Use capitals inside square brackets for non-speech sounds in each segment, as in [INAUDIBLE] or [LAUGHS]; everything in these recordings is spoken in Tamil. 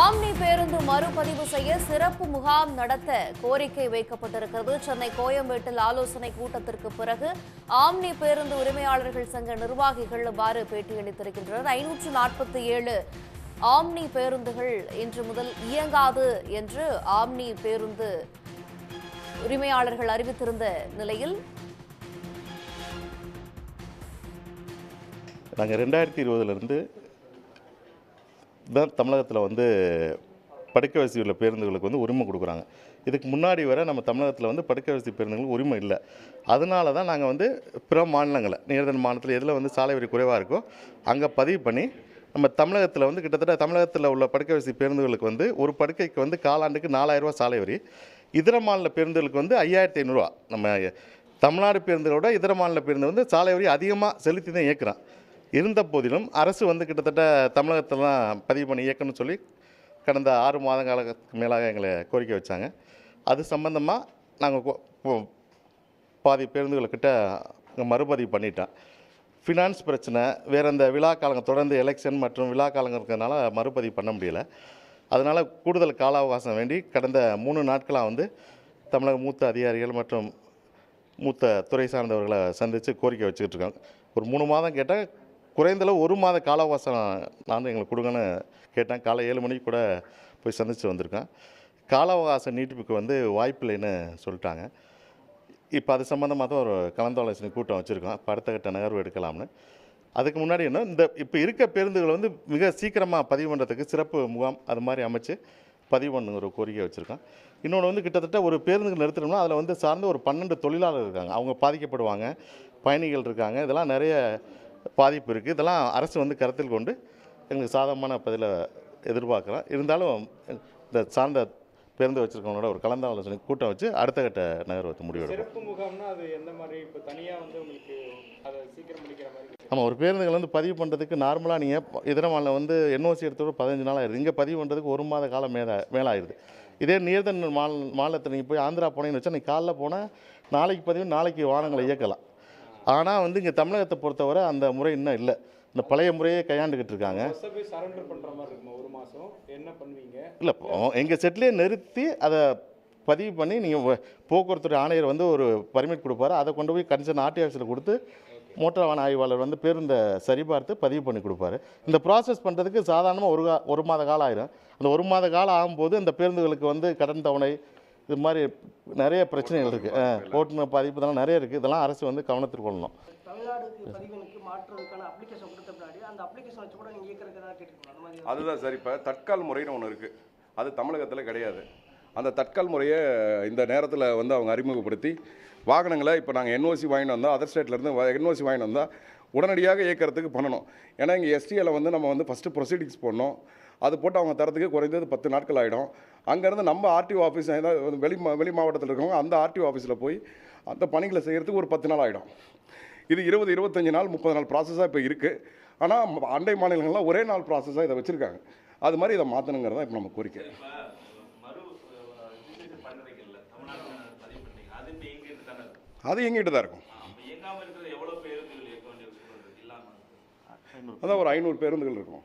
ஆம்னி பேருந்து மறுபதிவு செய்ய சிறப்பு முகாம் நடத்த கோரிக்கை வைக்கப்பட்டிருக்கிறது. சென்னை கோயம்பேட்டில் ஆலோசனை கூட்டத்திற்கு பிறகு ஆம்னி பேருந்து உரிமையாளர்கள் சங்க நிர்வாகிகள் இவ்வாறு பேட்டியளித்திருக்கின்றனர். ஐநூற்று நாற்பத்தி ஏழு ஆம்னி பேருந்துகள் இன்று முதல் இயங்காது என்று ஆம்னி பேருந்து உரிமையாளர்கள் அறிவித்திருந்த நிலையில் நாங்கள் ரெண்டாயிரத்தி இருபதுலேருந்து தான் தமிழகத்தில் வந்து படுக்கை வசதி உள்ள பேருந்துகளுக்கு வந்து உரிமை கொடுக்குறாங்க. இதுக்கு முன்னாடி வரை நம்ம தமிழகத்தில் வந்து படுக்கை வசதி பேருந்துகளுக்கு உரிமை இல்லை. அதனால தான் நாங்கள் வந்து பிற மாநிலங்களை நீர்தன் மாநிலத்தில் எதில் வந்து சாலை வரி குறைவாக இருக்கோ அங்கே பதிவு பண்ணி நம்ம தமிழகத்தில் வந்து கிட்டத்தட்ட தமிழகத்தில் உள்ள படுக்கை வசதி பேருந்துகளுக்கு வந்து ஒரு படுக்கைக்கு வந்து காலாண்டுக்கு நாலாயிரரூவா சாலை வரி. இதர மாநில பேருந்துகளுக்கு வந்து ஐயாயிரத்தி ஐநூறுரூவா நம்ம தமிழ்நாடு பேருந்துகளோட இதர மாநில பேருந்து வந்து சாலை வரி அதிகமாக செலுத்தி தான் இயக்குறான். இருந்த போதிலும் அரசு வந்து கிட்டத்தட்ட தமிழகத்தில் தான் பதிவு பண்ணி இயக்கணும்னு சொல்லி கடந்த ஆறு மாத காலத்துக்கு மேலாக எங்களை கோரிக்கை வச்சாங்க. அது சம்பந்தமாக நாங்கள் பாதி பேருந்துகள்கிட்ட மறுபதிவு பண்ணிட்டோம். ஃபினான்ஸ் பிரச்சனை வேறு இந்த விழா காலங்கள் தொடர்ந்து எலெக்ஷன் மற்றும் விழா காலங்கள் இருக்கிறதுனால மறுபதிவு பண்ண முடியல. அதனால் கூடுதல் கால அவகாசம் வேண்டி கடந்த மூணு நாட்களாக வந்து தமிழக மூத்த அதிகாரிகள் மற்றும் மூத்த துறை சார்ந்தவர்களை சந்தித்து கோரிக்கை வச்சுக்கிட்டு இருக்காங்க ஒரு மூணு மாதம் கேட்டால் குறைந்தளவு ஒரு மாத கால அவகாசம் நான் வந்து எங்களுக்கு கொடுங்கன்னு கேட்டேன். காலை ஏழு மணிக்கு கூட போய் சந்தித்து வந்திருக்கேன். கால அவகாச நீட்டிப்புக்கு வந்து வாய்ப்பில்லைன்னு சொல்லிட்டாங்க. இப்போ அது சம்மந்தமாக தான் ஒரு கலந்தாலோசனை கூட்டம் வச்சுருக்கோம். இப்போ அடுத்த கட்ட நகர்வு எடுக்கலாம்னு. அதுக்கு முன்னாடி என்ன இந்த இப்போ இருக்க பேருந்துகளை வந்து மிக சீக்கிரமாக பதிவு பண்ணுறதுக்கு சிறப்பு முகாம் அது மாதிரி அமைச்சு பதிவு பண்ணுங்க ஒரு கோரிக்கை வச்சுருக்கோம். இன்னொன்று வந்து கிட்டத்தட்ட ஒரு பேருந்துகள் நிறுத்தணும்னா அதில் வந்து சார்ந்து ஒரு பன்னெண்டு தொழிலாளர் இருக்காங்க. அவங்க பாதிக்கப்படுவாங்க. பயணிகள் இருக்காங்க. இதெல்லாம் நிறைய பாதிப்பு இருக்குது இதெல்லாம் அரசு வந்து கருத்தில் கொண்டு எங்களுக்கு சாதகமான பதிலை எதிர்பார்க்குறோம் இருந்தாலும் இந்த சார்ந்த பேருந்து வச்சுருக்கவங்களோட ஒரு கலந்தாலோசனை கூட்டம் வச்சு அடுத்த கட்ட நகர்வத்தை முடிவெடுக்கும் ஆமாம் ஒரு பேருந்துகள் வந்து பதிவு பண்ணுறதுக்கு நார்மலாக நீங்கள் இதர மாநிலம் வந்து என்ஓசி எடுத்தோட பதினஞ்சு நாள் ஆயிடுது. இங்கே பதிவு பண்ணுறதுக்கு ஒரு மாத காலம் மேலே மேலாயிருது இதே நீர்தன் மாநில மாநிலத்தில் நீங்கள் போய் ஆந்திரா போனீங்கன்னு வச்சா நீங்கள் காலைல போனால் நாளைக்கு பதிவு நாளைக்கு வாகனங்களை இயக்கலாம். ஆனால் வந்து இங்கே தமிழகத்தை பொறுத்தவரை அந்த முறை இன்னும் இல்லை. இந்த பழைய முறையே கையாண்டுக்கிட்டு இருக்காங்க. ஒரு மாதம் என்ன பண்ணுவீங்க? இல்லை எங்கள் செட்லேயே நிறுத்தி அதை பதிவு பண்ணி நீங்கள் போக்குவரத்துறை ஆணையர் வந்து ஒரு பர்மிட் கொடுப்பாரு. அதை கொண்டு போய் கன்சர்ன் ஆர்டி ஆஃபீஸில் கொடுத்து மோட்டார் வாகன ஆய்வாளர் வந்து பேருந்தை சரிபார்த்து பதிவு பண்ணி கொடுப்பாரு. இந்த ப்ராசஸ் பண்ணுறதுக்கு சாதாரணமாக ஒரு கா ஒரு மாத காலம் ஆயிரும். அந்த ஒரு மாத காலம் ஆகும்போது அந்த பேருந்துகளுக்கு வந்து கடன் தவணை இது மாதிரி நிறைய பிரச்சனைகள் இருக்குது ஓட்டுநர் பாதிப்பு இதெல்லாம் நிறைய இருக்குது இதெல்லாம் அரசு வந்து கவனத்தில் கொள்ளணும். அதுதான் சார். இப்போ தட்கால் முறைன்னு ஒன்று இருக்குது அது தமிழகத்தில் கிடையாது. அந்த தட்கால் முறையை இந்த நேரத்தில் வந்து அவங்க அறிமுகப்படுத்தி வாகனங்களை இப்போ நாங்கள் என்ஓசி வாங்கிட்டு வந்தோம். அதர் ஸ்டேட்லேருந்து என்ஓசி வாங்கிட்டு வந்தால் உடனடியாக இயக்கிறதுக்கு பண்ணணும். ஏன்னா இங்கே எஸ்டியில் வந்து நம்ம வந்து ஃபஸ்ட்டு ப்ரொசீடிங்ஸ் போடணும். அது போட்டு அவங்க தரத்துக்கு குறைந்தது பத்து நாட்கள் ஆகிடும் அங்கேருந்து நம்ம ஆர்டிஓ ஆஃபீஸ் ஏதாவது வெளி வெளி மாவட்டத்தில் இருக்கவங்க அந்த ஆர்டிஓ ஆஃபீஸில் போய் அந்த பணிகளை செய்கிறதுக்கு ஒரு பத்து நாள் ஆகிடும் இது இருபது இருபத்தஞ்சு நாள் முப்பது நாள் ப்ராசஸாக இப்போ இருக்குது ஆனால் அண்டை மாநிலங்கள்லாம் ஒரே நாள் ப்ராசஸாக இதை வச்சுருக்காங்க. அது மாதிரி இதை மாற்றணுங்கிறது தான் இப்போ நம்ம கோரிக்கை. அது எங்கிட்ட தான் இருக்கும். அதான் ஒரு ஐநூறு பேருந்துகள் இருக்கும்.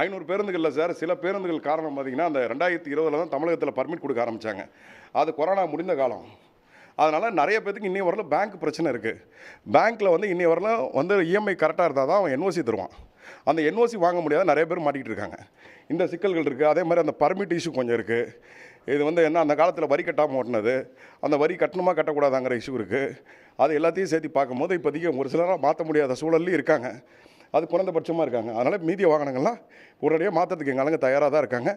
ஐநூறு பேருந்துகளில் சார். சில பேருந்துகள் காரணம் பார்த்தீங்கன்னா அந்த ரெண்டாயிரத்தி இருபதில் தான் தமிழகத்தில் பர்மிட் கொடுக்க ஆரம்பித்தாங்க அது கொரோனா முடிந்த காலம். அதனால் நிறைய பேத்துக்கு இன்னி வரல பேங்க் பிரச்சனை இருக்குது பேங்க்கில் வந்து இன்னி வரல வந்து இஎம்ஐ கரெக்டாக இருந்தால் தான் அவன் என்ஓசி தருவான். அந்த என்ஓசி வாங்க முடியாத நிறைய பேர் மாட்டிகிட்டு இருக்காங்க. இந்த சிக்கல்கள் இருக்குது அதே மாதிரி அந்த பர்மிட் இஷ்யூ கொஞ்சம் இருக்குது இது வந்து என்ன அந்த காலத்தில் வரி கட்டாமல் ஓட்டினது அந்த வரி கட்டணுமா கட்டக்கூடாதாங்கிற இஷ்யூ இருக்குது அது எல்லாத்தையும் சேர்த்து பார்க்கும்போது இப்போதைக்கு ஒரு சிலராக மாற்ற முடியாத சூழல்லையும் இருக்காங்க. அது குறைந்தபட்சமாக இருக்காங்க. அதனால் மீதிய வாகனங்கள்லாம் உடனடியாக மாற்றத்துக்கு எங்கள் ஆளுங்க தயாராக தான் இருக்காங்க.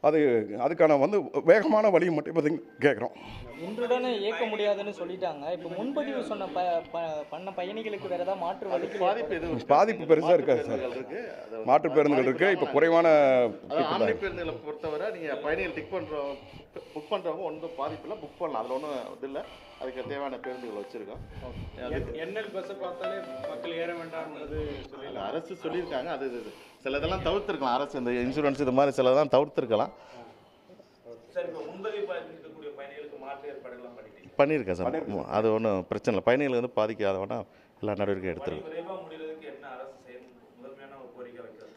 அது அதுக்கான வந்து வேகமான வழியை மட்டும் இப்போதைக்கு கேட்குறோம் இன்றுடனே இயக்க முடியாதுன்னு சொல்லிட்டாங்க. இப்போ முன்பதிவு சொன்ன ப ப- பண்ண பயணிகளுக்கு வேற ஏதாவது மாற்று வழிகள் பாதிப்பு எதுவும் பாதிப்பு பெருசாக இருக்காது சார். மாற்று பேருந்துகள் இருக்குது இப்போ குறைவான பேருந்துகளை பொறுத்தவரை நீங்கள் பயணிகள் டிக் பண்ணுறவங்க புக் பண்ணுறவங்க ஒன்றும் பாதிப்பு இல்லை. புக் பண்ணலாம். அதில் ஒன்றும் இது இல்லை. அதுக்கு தேவையான பேருந்துகள் வச்சுருக்கோம். என்எல் பஸ்ஸை பார்த்தாலே மக்கள் ஏற வேண்டாம்ன்றது இல்ல, அரசு சொல்லியிருக்காங்க. அது இது. சில இதெல்லாம் தவிர்த்துருக்கலாம். அரசு இந்த இன்சூரன்ஸ் இது மாதிரி சிலதெல்லாம் தவிர்த்துருக்கலாம். பண்ணியிருக்கேன் சார். அது ஒன்றும் பிரச்சனை இல்லை. பயணிகள் வந்து பாதிக்காத வேணா எல்லா நடவடிக்கையும் எடுத்துருக்கோம் விரைவாக முடிகிறதுக்கு என்ன அரசு செய்ய முதன்மையான ஒரு கோரிக்கை வைக்கிறது?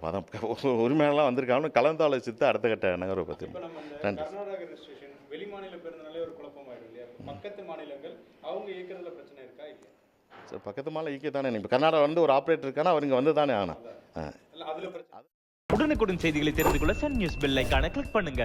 அதான் [LAUGHS] உரிமையாளர்லாம் வந்திருக்காங்க கலந்து ஆலோசித்து அடுத்த கட்ட நகர்வை பற்றி நன்றி. கர்நாடக ரெஜிஸ்ட்ரேஷன் வெளி மாநில பேருந்துனாலே ஒரு குழப்பமாயிடும் இல்லையா? பக்கத்து மாநிலங்கள் அவங்க இயக்கிறதுல பிரச்சனை இருக்கா இல்லையா? சரி பக்கத்து மாலை ஈக்கே தானே இப்போ கர்நாடகா வந்து ஒரு ஆப்ரேட்டர் இருக்கானா? அவர் இங்கே வந்து தானே ஆனால் உடனுக்குடன் செய்திகளை தெரிந்து கொள்ள சன் நியூஸ் பெல் ஐக்கான கிளிக் பண்ணுங்க.